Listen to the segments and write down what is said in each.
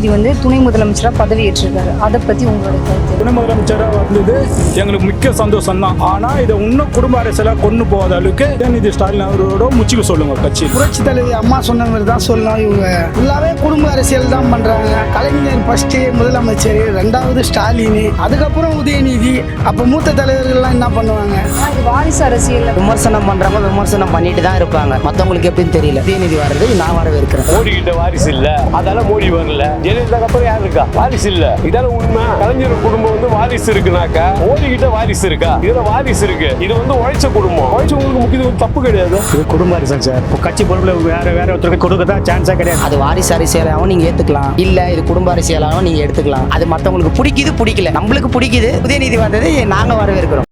உதயநிதி வந்து துணை முதலமைச்சராக பதவி ஏற்றிருக்காரு அதை பற்றி உங்களுடைய கருத்து? துணை முதலமைச்சராக வந்தது எங்களுக்கு மிக்க சந்தோஷம் தான் ஆனால் இதை இன்னும் குடும்ப அரசியலாக கொண்டு போகாத அளவுக்கு உதயநிதி ஸ்டாலின் அவரோட முச்சுக்க சொல்லுங்க கட்சி. புரட்சி தலைவி அம்மா சொன்ன மாதிரி தான் சொல்லணும். இவங்க ஃபுல்லாவே குடும்ப அரசியல் தான் பண்றாங்க. கலைஞர் ஃபர்ஸ்ட் முதலமைச்சர் ரெண்டாவது ஸ்டாலின் அதுக்கப்புறம் உதயநிதி. அப்ப மூத்த தலைவர்கள்லாம் என்ன பண்ணுவாங்க? வாரிசு அரசியல் விமர்சனம் பண்றவங்க விமர்சனம் பண்ணிட்டு தான் இருப்பாங்க. மத்தவங்களுக்கு எப்படின்னு தெரியல. உதயநிதி வர்றது நான் வரவேற்கிறேன். மோடி கிட்ட வாரிசு இல்ல. அதால மோடி வரல. ஜெயலலிதாக்கு அப்புறம் யார் இருக்கா? வாரிசு இல்ல. இதால உண்மை. கலைஞர் குடும்பம் வந்து வாரிசு இருக்குனாக்கா மோடி கிட்ட வாரிசு இருக்கா? இதுல வாரிசு இருக்கு. இது வந்து உழைச்ச குடும்பம். உழைச்சவங்களுக்கு முக்கியத்துவம் தப்பு கிடையாது. இது குடும்ப அரசியல் சார். இப்போ கட்சி பொறுப்புல வேற வேற ஒருத்தருக்கு கொடுக்க தான் சான்ஸே கிடையாது. அது வாரிசு அரசியலாகவும் நீங்க ஏத்துக்கலாம். இல்ல இது குடும்ப அரசியலாகவும் நீங்க எடுத்துக்கலாம். அது மத்தவங்களுக்கு பிடிக்குது பிடிக்கல. நம்மளுக்கு பிடிக்குது. உதயநிதி வந்தது நாங்க வரவேற்கிறோம்.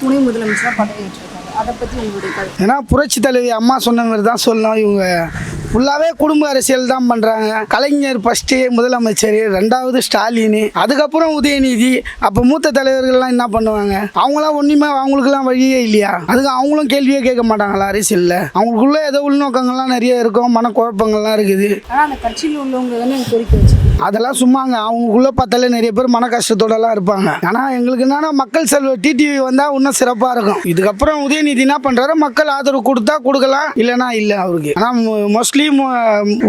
துணை முதலமைச்சராக பதவி ஏற்றிருக்காரு அதை பற்றி உங்களுடைய கருத்து? ஏன்னா புரட்சி தலைவி அம்மா சொன்ன மாதிரி தான் சொல்லணும். இவங்க ஃபுல்லாவே குடும்ப அரசியல் தான் பண்றாங்க. கலைஞர் ஃபர்ஸ்ட் முதலமைச்சர் ரெண்டாவது ஸ்டாலின் அதுக்கப்புறம் உதயநிதி அப்ப மூத்த தலைவர்கள்லாம் என்ன பண்ணுவாங்க? அவங்களாம் ஒண்ணுமே அவங்களுக்குலாம் வழியே இல்லையா? அதுக்கு அவங்களும் கேள்வியே கேட்க மாட்டாங்களா அரசியல்ல? அவங்களுக்குள்ள ஏதோ உள்நோக்கங்கள்லாம் நிறைய இருக்கும் மனக்குழப்பங்கள்லாம் இருக்குது. ஆனால் அந்த கட்சியில் உள்ளவங்க தானே கோரிக்கை வச்சு அதெல்லாம் சும்மாங்க. அவங்களுக்குள்ள பார்த்தாலே நிறைய பேர் மன கஷ்டத்தோடலாம் இருப்பாங்க. ஆனால் எங்களுக்கு என்னன்னா மக்கள் செல்வ டிடிவி வந்தால் இன்னும் சிறப்பாக இருக்கும். இதுக்கப்புறம் உதயநிதி என்ன பண்ணுறாரு மக்கள் ஆதரவு கொடுத்தா கொடுக்கலாம். இல்லைனா இல்லை அவருக்கு. ஆனால் மோஸ்ட்லி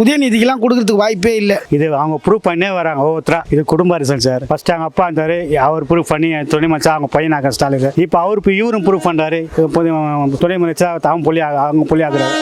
உதயநிதிக்கெல்லாம் கொடுக்கறதுக்கு வாய்ப்பே இல்லை. இது அவங்க ப்ரூவ் பண்ணே வராங்க ஒவ்வொருத்தரா. இது குடும்ப அரசியல் சார். ஃபர்ஸ்ட் அவங்க அப்பா இருந்தாரு அவர் ப்ரூவ் பண்ணி துணை மச்சா அவங்க பையனாக ஸ்டாலின் இப்போ அவர் இப்போ இவரும் ப்ரூவ் பண்ணுறாரு துணை மச்சா அவன் புள்ளி அவங்க புள்ளி ஆகுறாரு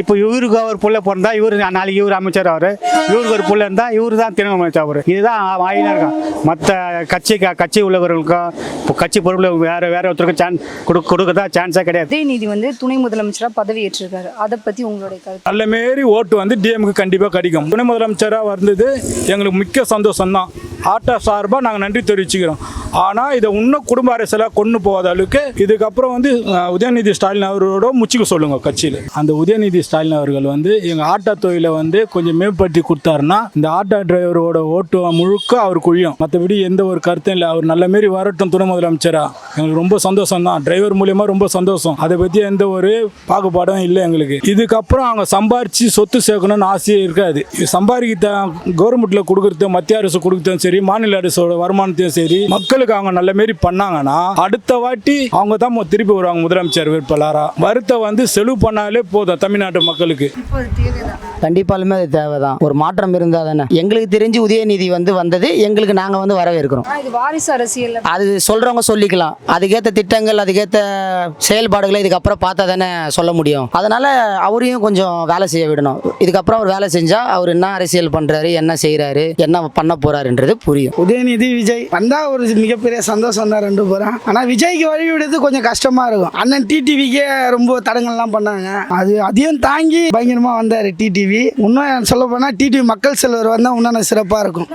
இப்போ இவருக்கு அவர் புள்ள பிறந்தா இவர் நாளைக்கு இவர் அமைச்சர் அவர். இவருக்கு ஒரு புள்ள இருந்தால் இவரு தான் திணை அமைச்சர் அவர். இதுதான் ஆயினா இருக்கும் மற்ற கட்சி கட்சி உள்ளவர்களுக்கும் இப்போ கட்சி பொறுப்பில் வேற வேற ஒருத்தருக்கு சான்ஸ் கொடு கொடுக்கறதா சான்ஸே கிடையாது. உதயநிதி வந்து துணை முதலமைச்சராக பதவி ஏற்றிருக்காரு அதை பற்றி உங்களுடைய கருத்து? நல்ல மாரி ஓட்டு வந்து டிஎம்க்கு கண்டிப்பாக கிடைக்கும். துணை முதலமைச்சராக வந்தது எங்களுக்கு மிக்க சந்தோஷம் தான் ஆட்டோ சார்பாக நாங்கள் நன்றி தெரிவிச்சுக்கிறோம். ஆனால் இதை இன்னும் குடும்ப அரசியலாக கொண்டு போகாத அளவுக்கு இதுக்கப்புறம் வந்து உதயநிதி ஸ்டாலின் அவரோட முச்சுக்க சொல்லுங்கள் கட்சியில். அந்த உதயநிதி ஸ்டாலின் அவர்கள் வந்து எங்கள் ஆட்டோ தொழிலை வந்து கொஞ்சம் மேம்படுத்தி கொடுத்தாருன்னா இந்த ஆட்டோ டிரைவரோட ஓட்டு முழுக்க அவர் குழியும். மற்றபடி எந்த ஒரு கருத்தும் இல்லை. அவர் நல்ல மாரி வரட்டும் துணை முதலமைச்சரா. எங்களுக்கு ரொம்ப சந்தோஷம் தான். டிரைவர் மூலியமாக ரொம்ப சந்தோஷம். அதை பற்றி எந்த ஒரு பாகுபாடும் இல்லை எங்களுக்கு. இதுக்கப்புறம் அவங்க சம்பாரிச்சு சொத்து சேர்க்கணும்னு ஆசையே இருக்காது. இது சம்பாதிக்க கொடுக்குறதும் மத்திய அரசு கொடுக்குறதும் சரி மாநில அரசோட வருமானத்தையும் சரி மக்களுக்கு அவங்க நல்ல மாரி பண்ணாங்கன்னா அடுத்த வாட்டி அவங்க தான் திருப்பி வருவாங்க முதலமைச்சர் வேட்பாளரா. வருத்த வந்து செலவு பண்ணாலே போதும் தமிழ்நாட்டு மக்களுக்கு. கண்டிப்பாலுமே அது தேவைதான். ஒரு மாற்றம் இருந்தால் தானே. எங்களுக்கு தெரிஞ்சு உதயநிதி வந்து வந்தது எங்களுக்கு நாங்கள் வந்து வரவேற்கிறோம். வாரிசு அரசியல். அது சொல்றவங்க சொல்லிக்கலாம். அதுக்கேற்ற திட்டங்கள் அதுக்கேற்ற செயல்பாடுகளை இதுக்கப்புறம் பார்த்தா தானே சொல்ல முடியும். அதனால அவரையும் கொஞ்சம் வேலை செய்ய விடணும். இதுக்கப்புறம் அவர் வேலை செஞ்சா அவர் என்ன அரசியல் பண்றாரு என்ன செய்றாரு என்ன பண்ண போறாருன்றது புரியும். உதயநிதி விஜய். வந்தா ஒரு மிகப்பெரிய சந்தோஷம் தான் ரெண்டு பேரும். ஆனா விஜய்க்கு வழி விடுறது கொஞ்சம் கஷ்டமா இருக்கும். அண்ணன் டிடிவிக்கே ரொம்ப தடங்கள்லாம் பண்ணாங்க. அது அதையும் தாங்கி பயங்கரமா வந்தாரு டிடிவி இன்னும் சொல்ல போனா டிடிவி மக்கள் செல்வர் வந்தா இன்னும் சிறப்பா இருக்கும்.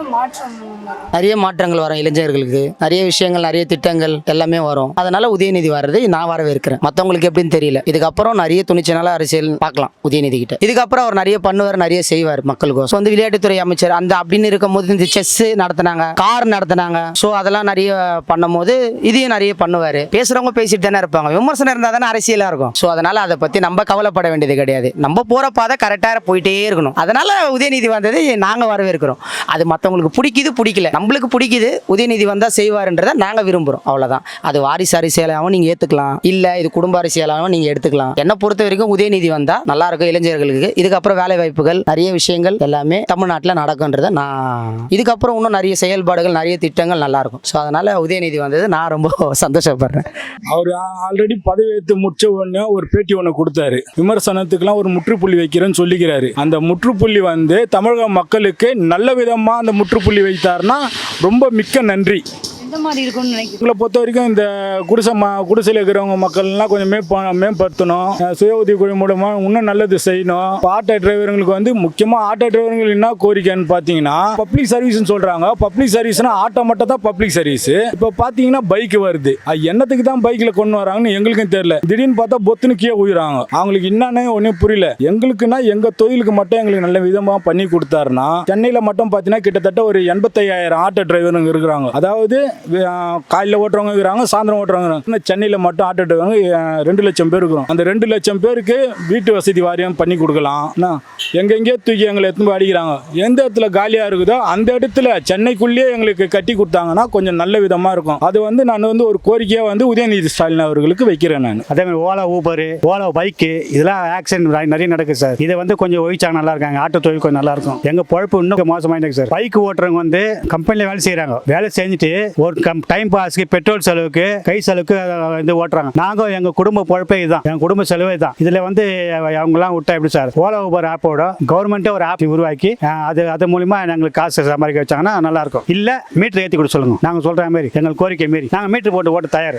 நிறைய மாற்றங்கள் வரும் இளைஞர்களுக்கு. நிறைய விஷயங்கள் நிறைய திட்டங்கள் எல்லாமே வரும். அதனால உதயநிதி வர்றது நான் வரவேற்கிறேன். மற்றவங்களுக்கு எப்படின்னு தெரியல. இதுக்கப்புறம் நிறைய துணிச்சனால அரசியல் பார்க்கலாம் உதயநிதி கிட்ட. இதுக்கப்புறம் அவர் நிறைய பண்ணுவார் நிறைய செய்வார் மக்களுக்கும் ஸோ வந்து விளையாட்டுத்துறை அமைச்சர் அந்த அப்படின்னு இருக்கும்போது இந்த செஸ் நடத்தினாங்க கார் நடத்தினாங்க. ஸோ அதெல்லாம் நிறைய பண்ணும்போது இதையும் நிறைய பண்ணுவார். பேசுறவங்க பேசிட்டு தானே இருப்பாங்க. விமர்சனம் இருந்தால் தானே அரசியலாக இருக்கும். ஸோ அதனால அதை பற்றி நம்ம கவலைப்பட வேண்டியது கிடையாது. நம்ம போகிற பாதை கரெக்டாக போயிட்டே இருக்கணும். அதனால உதயநிதி வந்தது நாங்கள் வரவேற்கிறோம். அது மற்றவங்களுக்கு பிடிக்குது பிடிக்கல. நம்மளுக்கு பிடிக்குது உதயநிதி வந்தால் செய்வாருன்றதை நாங்கள் விரும்புகிறோம் அவ்வளோதான் அது வாரிசு அரசியலாகவும் நீங்கள் ஏற்றுக்கலாம் இல்லை இது குடும்ப அரசியலாகவும் நீங்கள் எடுத்துக்கலாம். என்னை பொறுத்த வரைக்கும் உதயநிதி வந்தால் நல்லா இருக்கும் இளைஞர்களுக்கு. இதுக்கப்புறம் வேலை வாய்ப்புகள் நிறைய விஷயங்கள் எல்லாமே தமிழ்நாட்டில் நடக்கும்ன்றதை நான் இதுக்கப்புறம் இன்னும் நிறைய செயல்பாடுகள் நிறைய திட்டங்கள் நல்லா இருக்கும் ஸோ அதனால உதயநிதி வந்தது. நான் ரொம்ப சந்தோஷப்படுறேன். அவர் ஆல்ரெடி பதவி ஏற்று முடிச்ச உடனே ஒரு பேட்டி ஒன்று கொடுத்தாரு. விமர்சனத்துக்கெல்லாம் ஒரு முற்றுப்புள்ளி வைக்கிறேன்னு சொல்லிக்கிறாரு. அந்த முற்றுப்புள்ளி வந்து தமிழக மக்களுக்கு நல்ல விதமாக அந்த முற்றுப்புள்ளி வைத்தார்னா ரொம்ப மிக்க நன்றி. எந்த மாதிரி இருக்கும்னு நினைக்கிறேன் பொறுத்த வரைக்கும் இந்த குடிசை ம குடிசையில் இருக்கிறவங்க மக்கள்லாம் கொஞ்சம் மேம்பா மேம்படுத்தணும். சுய உதவி குழு மூலமா இன்னும் நல்லது செய்யணும். ஆட்டோ டிரைவருங்களுக்கு வந்து முக்கியமாக ஆட்டோ டிரைவருங்களுக்கு என்ன கோரிக்கைன்னு பார்த்தீங்கன்னா பப்ளிக் சர்வீஸ்னு சொல்கிறாங்க பப்ளிக் சர்வீஸ்னா ஆட்டோ மட்டும் தான் பப்ளிக் சர்வீஸ் இப்போ பார்த்தீங்கன்னா பைக் வருது. அது என்னத்துக்கு தான் பைக்கில் கொண்டு வராங்கன்னு எங்களுக்கும் தெரியல. திடீர்னு பார்த்தா பொத்துன்னு கீழே உயிராங்க. அவங்களுக்கு என்னன்னு ஒன்றும் புரியல. எங்களுக்குன்னா எங்கள் தொழிலுக்கு மட்டும் எங்களுக்கு நல்ல விதமாக பண்ணி கொடுத்தாருன்னா சென்னையில் மட்டும் பார்த்தீங்கன்னா கிட்டத்தட்ட ஒரு எண்பத்தையாயிரம் ஆட்டோ டிரைவருங்க இருக்கிறாங்க. அதாவது காலையில் ஓட்டுறவங்க இருக்கிறாங்க சாயந்தரம் ஓட்டுறவங்க இன்னும் சென்னையில் மட்டும் ஆட்டோ டிரைவருங்க ரெண்டு லட்சம் பேர் இருக்கிறோம். அந்த ரெண்டு லட்சம் பேருக்கு வீட்டு வசதி வாரியம் பண்ணி கொடுக்கலாம். என்ன, எங்கெங்கேயோ தூக்கி எங்களை எத்தனை அடிக்கிறாங்க. எந்த இடத்துல காலியாக இருக்குதோ அந்த இடத்துல சென்னைக்குள்ளேயே எங்களுக்கு கட்டி கொடுத்தாங்கன்னா கொஞ்சம் நல்ல விதமாக இருக்கும். அது வந்து நான் வந்து ஒரு கோரிக்கையாக வந்து உதயநிதி ஸ்டாலின் அவர்களுக்கு வைக்கிறேன் நான். அதே மாதிரி ஓலா ஊபர் ஓலா பைக்கு இதெல்லாம் ஆக்சிடென்ட் நிறைய நடக்குது சார். இதை வந்து கொஞ்சம் ஒழிச்சாங்க நல்லா இருக்காங்க. ஆட்டோ தொழில் கொஞ்சம் நல்லா இருக்கும். எங்க பொழப்பு இன்னும் மோசமாயிட்டு சார். பைக் ஓட்டுறவங்க வந்து கம்பெனியில் வேலை செய்கிறாங்க வேலை செஞ்சுட்டு ஒரு கம் டைம் பாஸ்க்கு பெட்ரோல் செலவுக்கு கை செலவுக்கு இது ஓட்டுறாங்க. நாங்கள் எங்கள் குடும்ப பொழப்பே இதுதான். எங்கள் குடும்ப செலவே தான் இதில் வந்து அவங்கலாம் விட்டா எப்படி சார்? ஓலா ஊபர் ஆப்போட கவர்மெண்ட்டே ஒரு ஆப் உருவாக்கி அது அது மூலிமா எங்களுக்கு காசு சம்பாதிக்க வச்சாங்கன்னா நல்லாயிருக்கும் இல்லை மீட்டர் ஏற்றி கொடுக்க சொல்லுங்கள் நாங்கள் சொல்கிற மாதிரி எங்கள் கோரிக்கை மாரி நாங்கள் மீட்டர் போட்டு ஓட்ட தயார்.